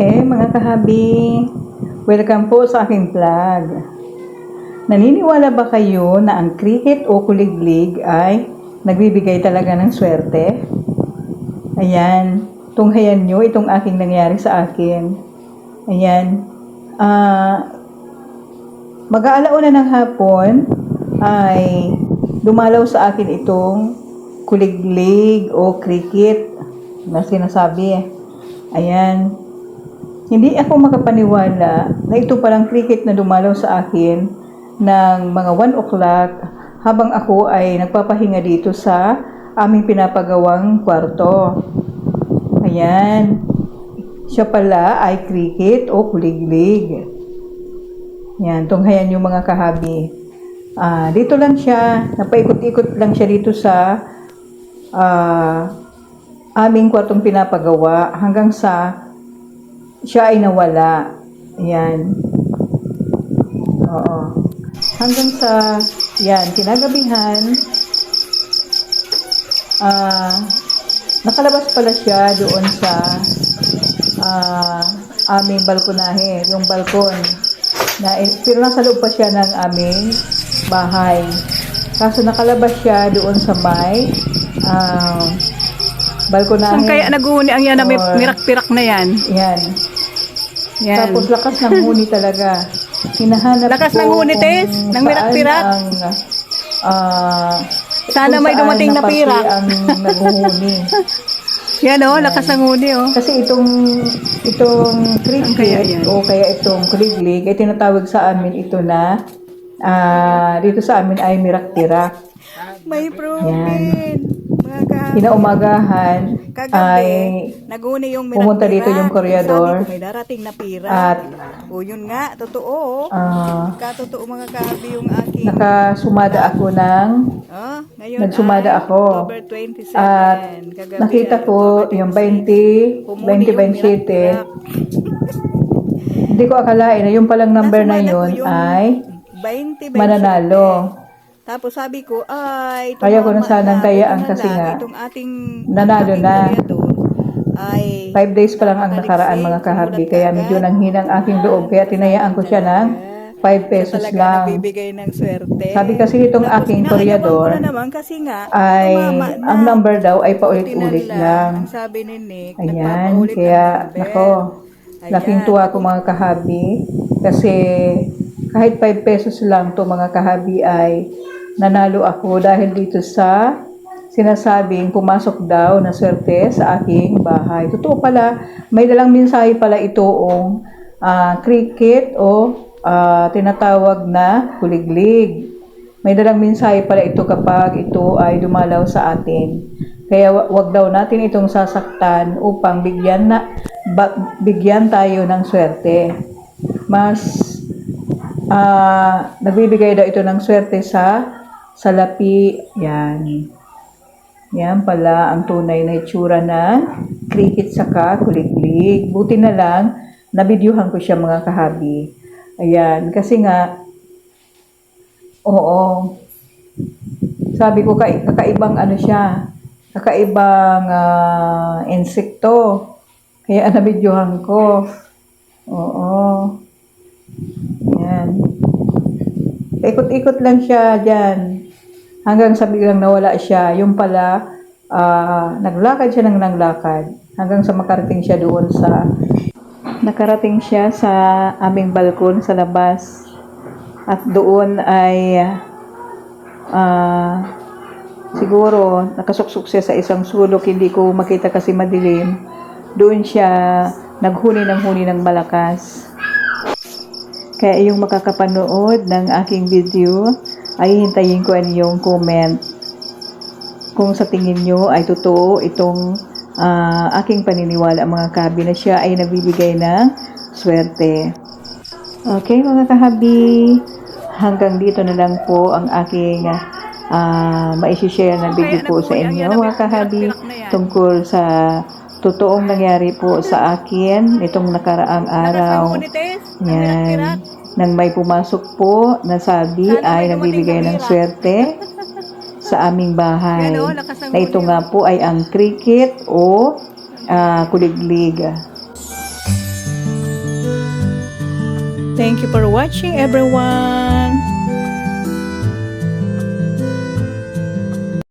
Okay, mga kahabi, welcome po sa aking vlog. Naniniwala ba kayo na ang cricket o kuliglig ay nagbibigay talaga ng swerte? Ayan, tunghayan nyo itong aking nangyari sa akin. Ayan, ah, mag-aalauna ng hapon ay dumalaw sa akin itong kuliglig o cricket na sinasabi. Ayan, hindi ako makapaniwala na ito palang cricket na dumalaw sa akin ng mga 1 o'clock habang ako ay nagpapahinga dito sa aming pinapagawang kwarto. Ayan. Siya pala ay cricket o kuliglig. Yan, tunghayan yung mga kahabi. Ah, dito lang siya, napaikot-ikot lang siya dito sa ah, aming kwartong pinapagawa hanggang sa siya ay nawala. Ayan. Oo. Hanggang sa, yan, kinagabihan, ah, nakalabas pala siya doon sa ah, aming balkonahe, yung balkon. Na, pero nasa loob pa siya ng aming bahay. Kaso nakalabas siya doon sa may ah, balkonahe. Saan kaya naguhuni ang yan na may mirak-pirak na yan? Yan. Yan. Tapos lakas ng huni talaga. Hinahanap Lakas ng huni, Tess? Ng saan mirak-pirak? ah, Sana may dumating na pirak. ang naguhuni. yan oh, lakas ng huni oh. Kasi itong itong yan? o kaya itong kuliglig ay tinatawag sa amin ito na ah, dito sa amin ay mirak-pirak. May protein. Kinaumagahan ay Kagabi, naghuni yung mirak pumunta dito yung koryador. Sabi ko, may darating na pira. at o yun nga, totoo. ah, Katotoo mga kahabi yung aking. nakasumada ako ng oh, ngayon nagsumada ay ako. October 27. At Kagabi nakita ay ko October yung 26. 20, Humuni 20, yung mirak-pirak. 27. Hindi ko akalain na yung palang number na yun yung ay 20, 27. mananalo. Tapos sabi ko, ay, Kaya ko na sanang ito na kasi lang, nga, itong ating nanalo na. ay 5 days pa lang ang nakaraan mga kaharbi, kaya medyo nanghinang aking loob. Kaya tinayaan ko siya ng 5 pesos talaga lang. ng swerte. Sabi kasi nitong Tapos aking koreador, ko na naman kasi nga, ay na. ang number daw ay paulit-ulit lang. Ang sabi ni Nick, Ayan, kaya, nako, laking tuwa ko mga kahabi. Kasi kahit 5 pesos lang to mga kahabi ay nanalo ako dahil dito sa sinasabing pumasok daw na swerte sa aking bahay. Totoo pala, may dalang mensahe pala itoong ah, cricket o ah, tinatawag na kuliglig. May dalang mensahe pala ito kapag ito ay dumalaw sa atin. Kaya wa- wag daw natin itong sasaktan upang bigyan na ba- bigyan tayo ng swerte. Mas ah nagbibigay daw ito ng swerte sa salapi. Yan. Yan pala ang tunay na itsura ng cricket saka kuliglig. Buti na lang, nabidyuhan ko siya mga kahabi. Ayan, kasi nga, oo, sabi ko, ka- kakaibang ano siya, kakaibang ah, insekto. Kaya nabidyuhan ko. Oo. Yan. Ikot-ikot lang siya dyan. Hanggang sa biglang nawala siya. Yung pala, ah, naglakad siya ng naglakad. Hanggang sa makarating siya doon sa... Nakarating siya sa aming balkon sa labas. At doon ay... ah, siguro, nakasuksok siya sa isang sulok. Hindi ko makita kasi madilim. Doon siya naghuni ng huni ng malakas. Kaya yung makakapanood ng aking video, ay hintayin ko ang iyong comment. Kung sa tingin nyo ay totoo itong ah, aking paniniwala mga kahabi na siya ay nagbibigay ng swerte. Okay mga kahabi, hanggang dito na lang po ang aking uh, maisishare na video po sa inyo mga kahabi tungkol sa totoong nangyari po sa akin itong nakaraang araw. Yan. Nang may pumasok po na sabi ay nagbibigay ng swerte sa aming bahay. Na ito nga po ay ang cricket o ah, uh, kuliglig. Thank you for watching everyone.